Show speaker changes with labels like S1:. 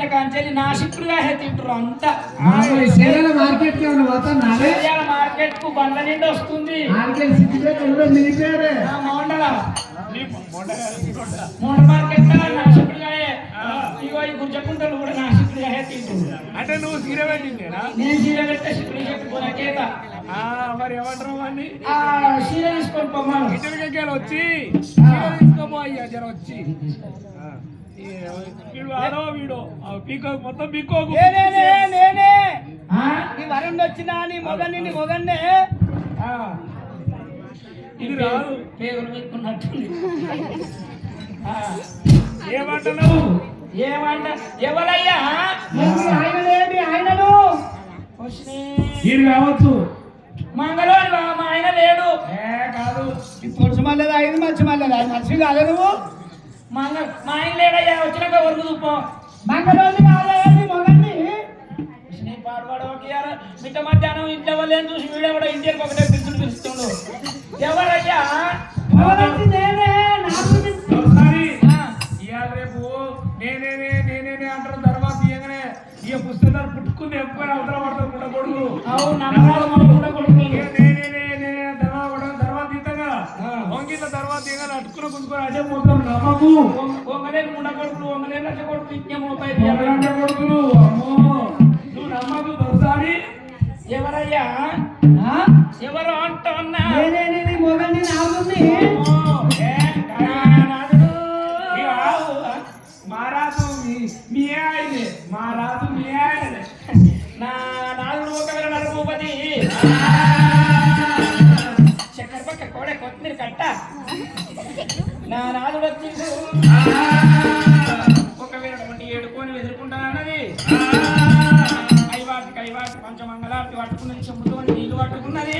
S1: వచ్చిన కాంచెల్లి నా షిప్పుడుగా తింటారు అంతా. మార్కెట్కి మార్కెట్కు బండ్ల నిండి వస్తుంది. మోండ మార్కెట్ నా షిప్పుడుగాయే ఇగో ఈ గుంజకుంటలు కూడా నా షిప్పుడుగా తింటున్నారు
S2: అంటే నువ్వు సీర పెట్టిందేనా
S1: నేను చీర పెట్టే షిప్పుడు
S2: మరి ఏమంటారు వాడిని?
S1: ఆ చీర తీసుకొని పొమ్మను
S2: వచ్చి సీర తీసుకోపో అయ్యా జర వచ్చి. వీడు ఆడో వీడో. ఆ, పీకో మొత్తం పీకోకు
S3: నేనే నేనే
S1: ఆ?
S3: నీ వరుణ్ వచ్చినా నీ మొగన్ని నీ మొగన్నే.
S1: ఆ.
S2: ఇది రాదు.
S1: పేగులు పెట్టుకున్నట్టుంది. ఆ.
S2: ఏమంటున్నావు?
S1: ఏమంట ఎవరయ్యా?
S3: ఆయన లేని ఆయనను?
S1: వచ్చినే.
S2: ఇది కావచ్చు.
S1: మంగళవాడు మా ఆయన లేడు.
S2: ఏ కాదు.
S3: పొడుసు మల్లెది అయింది మంచి అది మనిషి కాదు నువ్వు.
S1: మంగళ మా ఆయన లేడయ్యా వచ్చినాక వరకు చూపం.
S3: మంగళోని కాదు మొగన్ని
S1: వచ్చినే పాడువాడు ఒకయారు మిట్ట మధ్యాహ్నం ఇంట్లో వాళ్ళేం చూసి వీడియో కూడా ఇంటికి ఒకటే పిలుచుడు పిలుస్తుండు. ఎవరయ్యా?
S3: నేనే?
S2: రేపు నేనేనే నేనేనే అంటారు తర్వాత ఇక పుస్తకాలు పుట్టుకుంది ఎక్కువ అవతల పడతారు కూడా కొడుకు
S1: అవును
S2: వంగిన తర్వాత తీయగానే అట్టుకుని పుట్టుకొని అదే మొత్తం నమ్మకు.
S1: ఒంగలేని ముండ కొడుకులు ఒంగలేని లక్ష కొడుకులు ఇచ్చేమో
S2: ఎవరంటే కొడుకులు అమ్మో. నువ్వు నమ్మకు ఒకసారి
S1: ఎవరయ్యా? ఎవరు అంటున్నా?
S3: నేనే నీ మొగన్ని నాకుంది
S1: అమ్మో, ఏ గణనాథుడు.
S2: మారాదు మీ మారాదు మీ ఆయనే
S1: నా నాలుగు ఒకవేళ చక్కెర నా నాలుగు వచ్చిండు ఒకవేళ ఒకటి ఏడుకొని ఎదుర్కొంటానన్నది కైవాటి కైవాటి పంచమంగళార్తి పట్టుకున్నది చెంబుతో నీళ్ళు పట్టుకున్నది.